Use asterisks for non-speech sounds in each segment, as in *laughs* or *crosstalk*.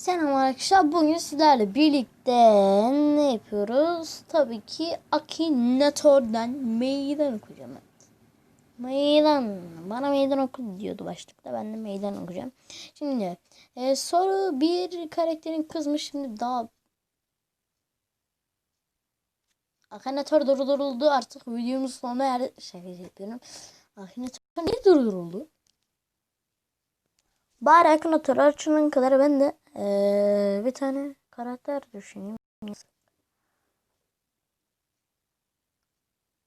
Selam arkadaşlar. Bugün sizlerle birlikte ne yapıyoruz? Tabii ki Akinator'dan meydan okuyacağım. Meydan. Bana meydan oku diyordu başlıkta. Ben de meydan okuyacağım. Şimdi e, soru bir karakterin kızmış. Şimdi daha Akinator durduruldu. Artık videomuz sonuna erdi. Şaka yapıyorum. Akinator niye durduruldu? Bari Akinator açının kadar ben de ee, bir tane karakter düşüneyim.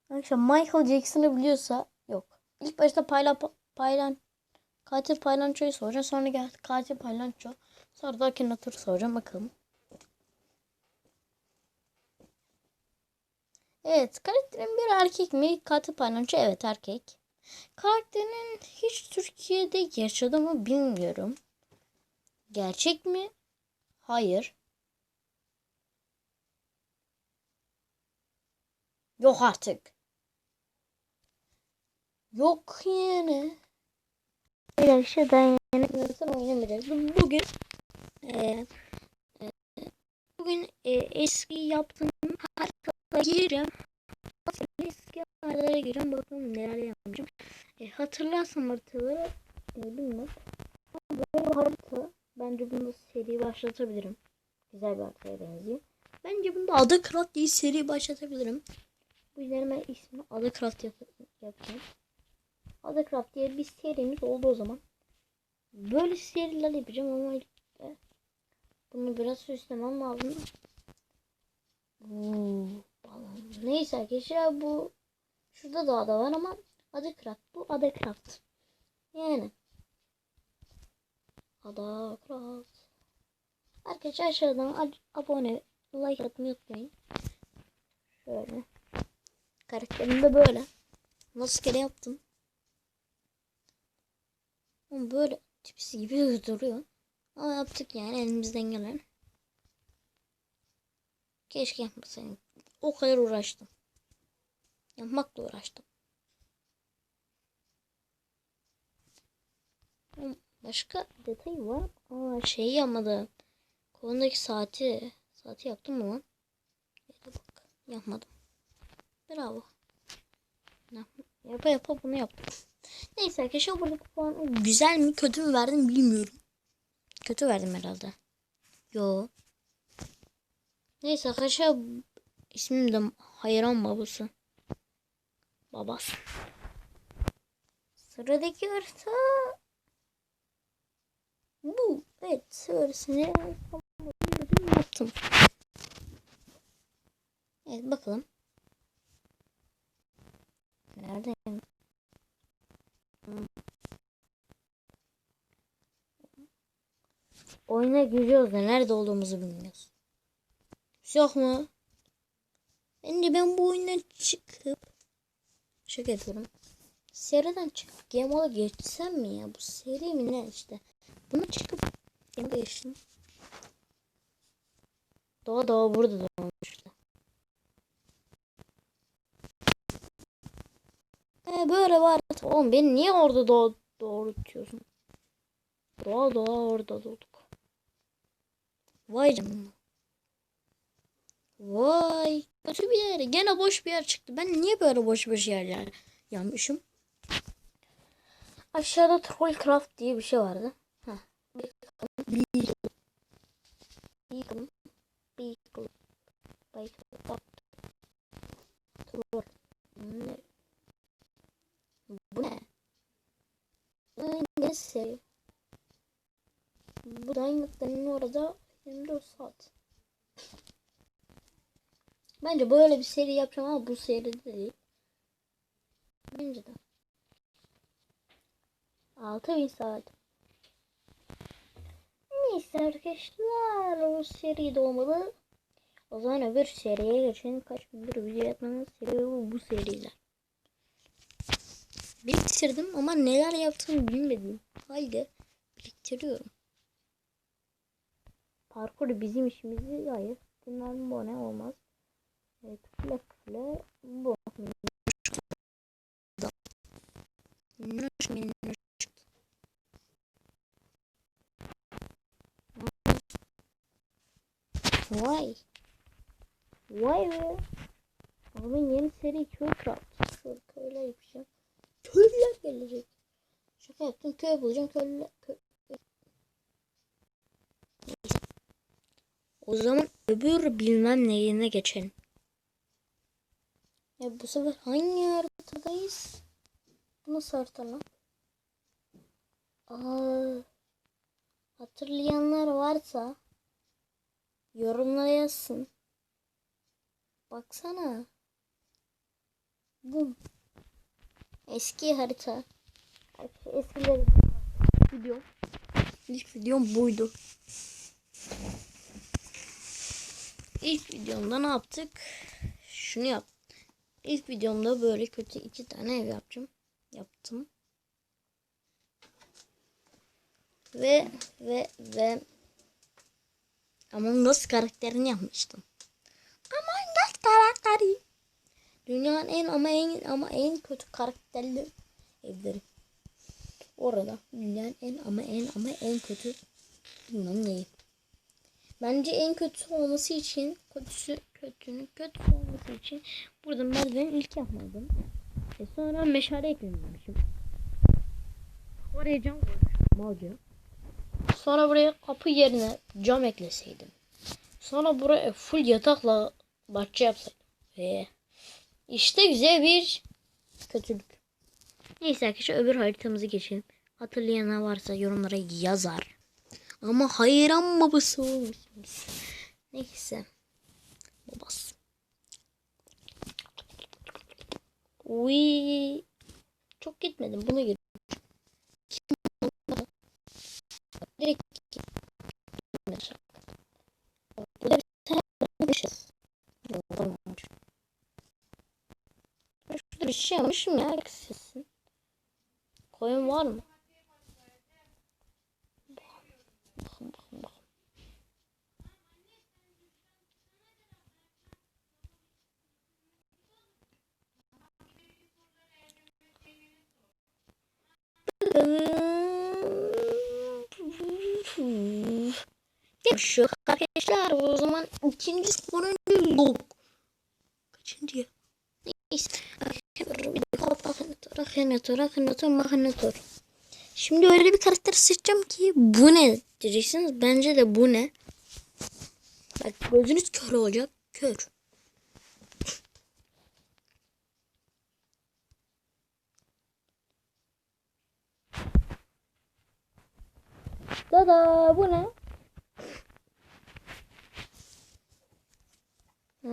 Arkadaşlar Michael Jackson'ı biliyorsa yok. İlk başta payla paylan katil paylançoyu soracağım. Sonra gel katil paylanço. Sonra da Akinator'u soracağım bakalım. Evet karakterin bir erkek mi? Katil paylanço evet erkek. Karakterin hiç Türkiye'de yaşadı mı bilmiyorum. Gerçek mi? Hayır. Yok artık. Yok yani. Zaten oynamayacağız. Bugün e, e, bugün e, eski yaptığım haritalara gireceğim. Eski haritalara gireceğim. Bakalım neler yapacağım. E, hatırlarsam haritaları e, bilmiyorum. Böyle bir harita Bence bunu seri başlatabilirim. Güzel bir haritaya benziyor. Bence bunda Ada Craft diye seri başlatabilirim. Bu yüzden ben ismi Ada Craft yap yapacağım. Ada Craft diye bir serimiz oldu o zaman. Böyle seriler yapacağım ama bunu biraz süslemem lazım. Oo, Neyse arkadaşlar bu şurada da ada var ama Ada Craft bu Ada Craft. Yani Ada Craft. Arkadaşlar aşağıdan abone, like atmayı unutmayın. Şöyle. Karakterim de böyle. Nasıl kere yaptım. Ama böyle tipsi gibi *laughs* duruyor. Ama yaptık yani elimizden gelen. Keşke yapmasaydım. O kadar uğraştım. Yapmakla uğraştım. Başka detay var. Aa şey yapmadım. Kolundaki saati. Saati yaptım mı lan? bak. Yapmadım. Bravo. Yapa yapa bunu yaptım. Neyse arkadaşlar buradaki puan güzel mi kötü mü verdim bilmiyorum. Kötü verdim herhalde. Yo. Neyse arkadaşlar ismim de Hayran babası. Babası. Sıradaki harita bu. Evet. Öylesine yaptım. Evet bakalım. Neredeyim? Oyuna giriyoruz da nerede olduğumuzu bilmiyoruz. Yok mu? Bence ben bu oyundan çıkıp şaka yapıyorum. Seriden çıkıp Game Mode'a geçsem mi ya? Bu seri mi ne işte? Bunu çıkıp Game Mode'a geçtim. Doğa doğa burada doğmuştu. Ee, böyle var. Oğlum beni niye orada doğa doğru tutuyorsun? Doğa doğa orada doğduk. Vay canına. Vay. Kötü bir yer. Gene boş bir yer çıktı. Ben niye böyle boş boş yerler yanmışım? Aşağıda Trollcraft diye bir şey vardı. Heh. Troll. Ne? Bu ne? Bu? Bu Diamond'ların orada 24 saat. Bence böyle bir seri yapacağım ama bu seri değil. Bence de. 6000 saat. Neyse arkadaşlar o seri de olmalı. O zaman öbür seriye geçelim. Kaç gündür video yapmanın sebebi bu, bu seriler. Biriktirdim ama neler yaptığımı bilmedim. Halde biriktiriyorum. Parkur bizim işimizi hayır. Bunlar bu ne olmaz. Fle fle bu. Minnoş minnoş. Vay. Vay be. Abinin yeni seri köy craft. Şöyle köyler yapacağım. Köylüler gelecek. Şaka yaptım. Köy bulacağım. Köylüler. Köy. O zaman öbür bilmem neyine geçelim. Ya bu sefer hangi haritadayız? Bu nasıl harita lan? Hatırlayanlar varsa yorumlara yazsın. Baksana. Bum. Eski harita. Eskileri video. İlk videom buydu. İlk videomda ne yaptık? Şunu yap. İlk videomda böyle kötü iki tane ev yapacağım. Yaptım. Ve ve ve Among Us karakterini yapmıştım. Among Us karakteri. Dünyanın en ama en ama en kötü karakterli evleri. Orada dünyanın en ama en ama en kötü bilmem neyi. Bence en kötüsü olması için kötüsü kötünün kötüsü olması için burada merdiven ilk yapmadım. E sonra meşale eklemişim. Oraya cam koymuşum. Malca. Sonra buraya kapı yerine cam ekleseydim. Sonra buraya full yatakla bahçe yapsaydım. Ve işte güzel bir kötülük. Neyse arkadaşlar öbür haritamızı geçelim. Hatırlayanlar varsa yorumlara yazar. Ama hayran babası olmuşsunuz. Neyse. Babası. Uy. Çok gitmedim. Bunu gir. Direkt Burada bir tane bırakmışız. Olmamış. Şurada bir şey yapmışım ya. Eksilsin. Koyun var mı? Bakın bakın bakın. Şu arkadaşlar o zaman ikinci sorun yok. Kaçıncı ya? Neyse. Şimdi öyle bir karakter seçeceğim ki bu ne diyeceksiniz. Bence de bu ne. Bak gözünüz kör olacak. Kör. Dada bu ne?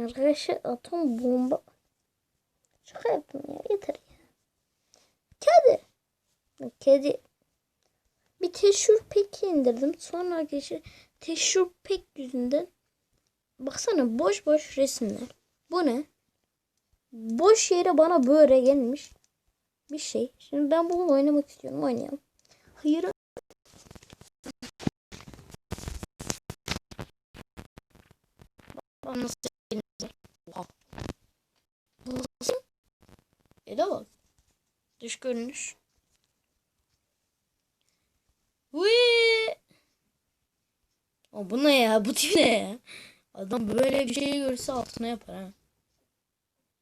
Arkadaşlar atom bomba. Şaka yaptım ya yeter ya. Kedi. Kedi. Bir teşhür pek indirdim. Sonra arkadaşlar teşhür pek yüzünden baksana boş boş resimler. Bu ne? Boş yere bana böyle gelmiş bir şey. Şimdi ben bunu oynamak istiyorum. Oynayalım. Hayır. Nasıl Wow. Nasıl? Eda bak. Dış görünüş. Vııı. O bu ne ya? Bu tip ne ya? Adam böyle bir şey görse altına yapar ha.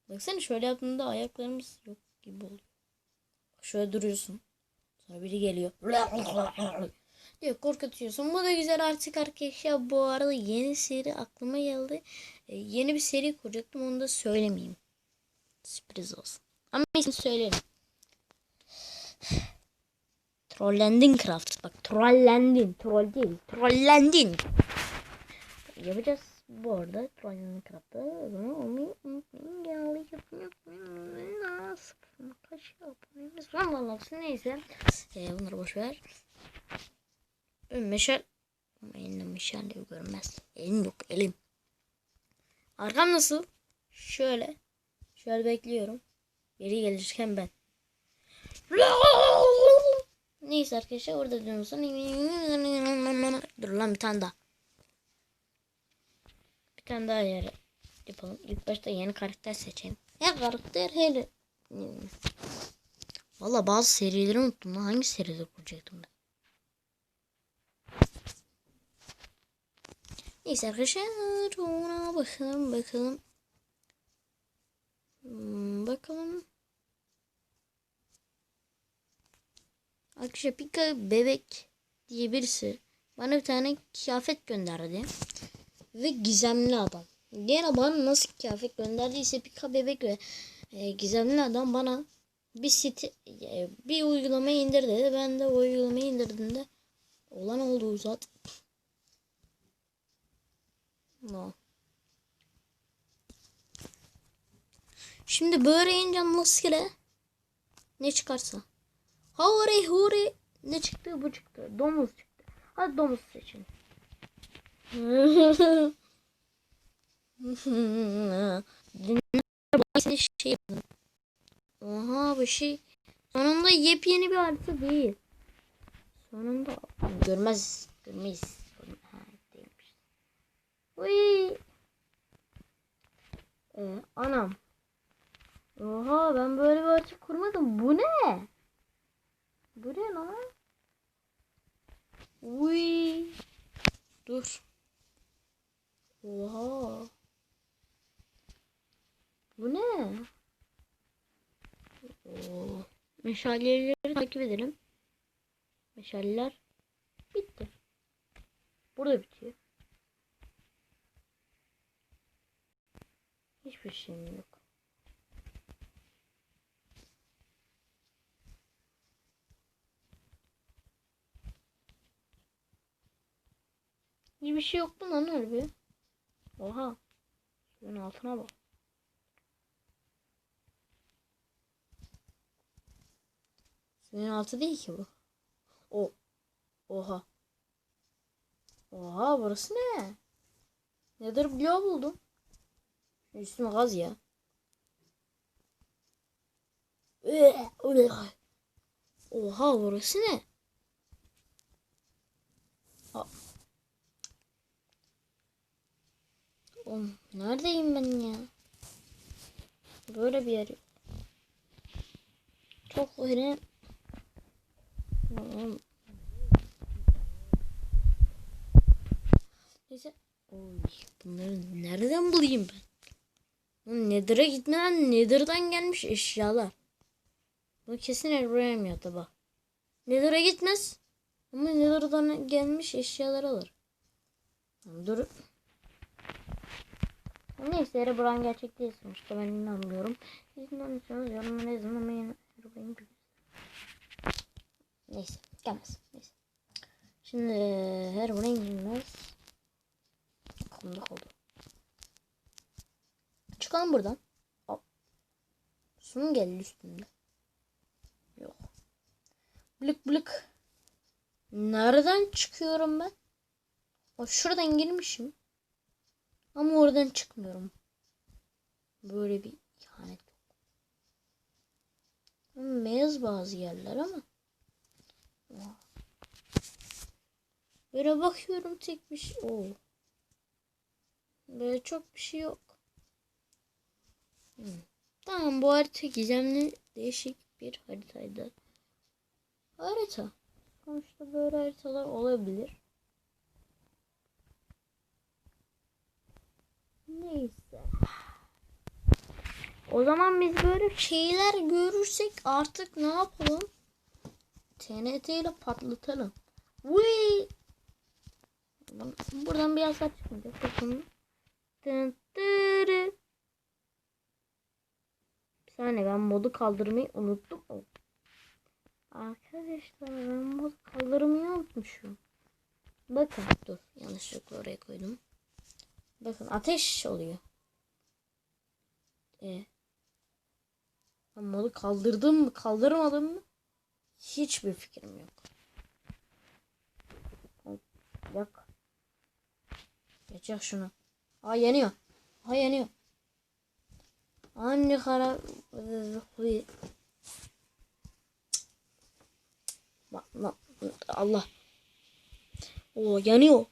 Baksana şöyle yaptığında ayaklarımız yok gibi oluyor. Şöyle duruyorsun. Sonra biri geliyor. Diyor korkutuyorsun. Bu da güzel artık arkadaşlar. Bu arada yeni seri aklıma geldi. Ee, yeni bir seri kuracaktım. Onu da söylemeyeyim. Sürpriz olsun. Ama ismini söylerim. Trollendin Craft. Bak trollendin. Troll değil. Trollendin. Yapacağız bu arada. Trollendin Craft'ta. O zaman onu unutmayın. Genelde yapın Sıfır kaç abonemiz var valla. Neyse. Ee, bunları boş ver. Meşal. Ama elimde meşal diye görmez. Elim yok elim. Arkam nasıl? Şöyle. Şöyle bekliyorum. Biri gelirken ben. Neyse arkadaşlar orada dönüyorsun. Dur lan bir tane daha. Bir tane daha yer yapalım. İlk başta yeni karakter seçeyim. Her karakter her... Valla bazı serileri unuttum lan. Hangi serileri kuracaktım ben? Neyse arkadaşlar ona bakalım bakalım. Hmm, bakalım. Arkadaşlar Pika bebek diye birisi bana bir tane kıyafet gönderdi. Ve gizemli adam. Gene bana nasıl kıyafet gönderdiyse Pika bebek ve e, gizemli adam bana bir site e, bir uygulamayı indir dedi. Ben de o uygulamayı indirdiğimde olan oldu uzat. No. Şimdi böyle ince maskele ne çıkarsa. Hore hore ne çıktı bu çıktı. Domuz çıktı. Hadi domuz seçin. şey. Oha bu şey sonunda yepyeni bir harita değil. Sonunda görmez görmeyiz. Uy. Ee, anam. Oha ben böyle bir harita kurmadım. Bu ne? Bu ne lan? Uy. Dur. Oha. Bu ne? Oo. Meşaleleri takip edelim. Meşaleler bitti. Burada bitiyor. Hiçbir şeyim yok. Hiçbir şey yok mu lan bir? Oha. Suyun altına bak. Suyun altı değil ki bu. O. Oha. Oha burası ne? Nedir bloğu buldum. Üstüme gaz ya. Oha burası ne? Oğlum neredeyim ben ya? Böyle bir yer. Çok öyle. Neyse. Oy, bunları nereden bulayım ben? Nether'a gitmeden Nether'dan gelmiş eşyalar. Bu kesin Erbray'ım ya tabi. Nether'a gitmez. Ama Nether'dan gelmiş eşyalar alır. Dur. Neyse Erbray'ın gerçek değil sonuçta ben inanmıyorum. Siz inanmıyorsanız yorumlara yazın ama yine bir Neyse gelmez. Neyse. Şimdi her buraya girmez. Kumda oldu. Çıkalım buradan. Hop. Sunum geldi üstünde. Yok. Blık blık. Nereden çıkıyorum ben? O şuradan girmişim. Ama oradan çıkmıyorum. Böyle bir ihanet yok. Beyaz bazı yerler ama. Böyle bakıyorum tek bir şey. Oo. Böyle çok bir şey yok. Tamam bu harita gizemli değişik bir haritaydı. Harita. Sonuçta böyle haritalar olabilir. Neyse. O zaman biz böyle şeyler görürsek artık ne yapalım? TNT ile patlatalım. Wee! Buradan bir yasak çıkmayacak. Bakın. Tın tırı. Saniye ben modu kaldırmayı unuttum. Arkadaşlar ben modu kaldırmayı unutmuşum. Bakın dur yanlışlıkla oraya koydum. Bakın ateş oluyor. E. Ben modu kaldırdım mı kaldırmadım mı? Hiçbir fikrim yok. Yak. Yak şunu. Aa yanıyor. Aa yanıyor. Anne kara Bak, bak, Allah. O yanıyor.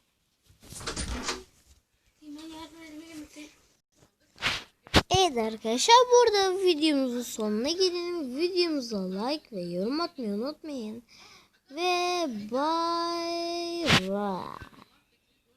Evet arkadaşlar burada videomuzun sonuna gelelim. Videomuza like ve yorum atmayı unutmayın. Ve bye bye.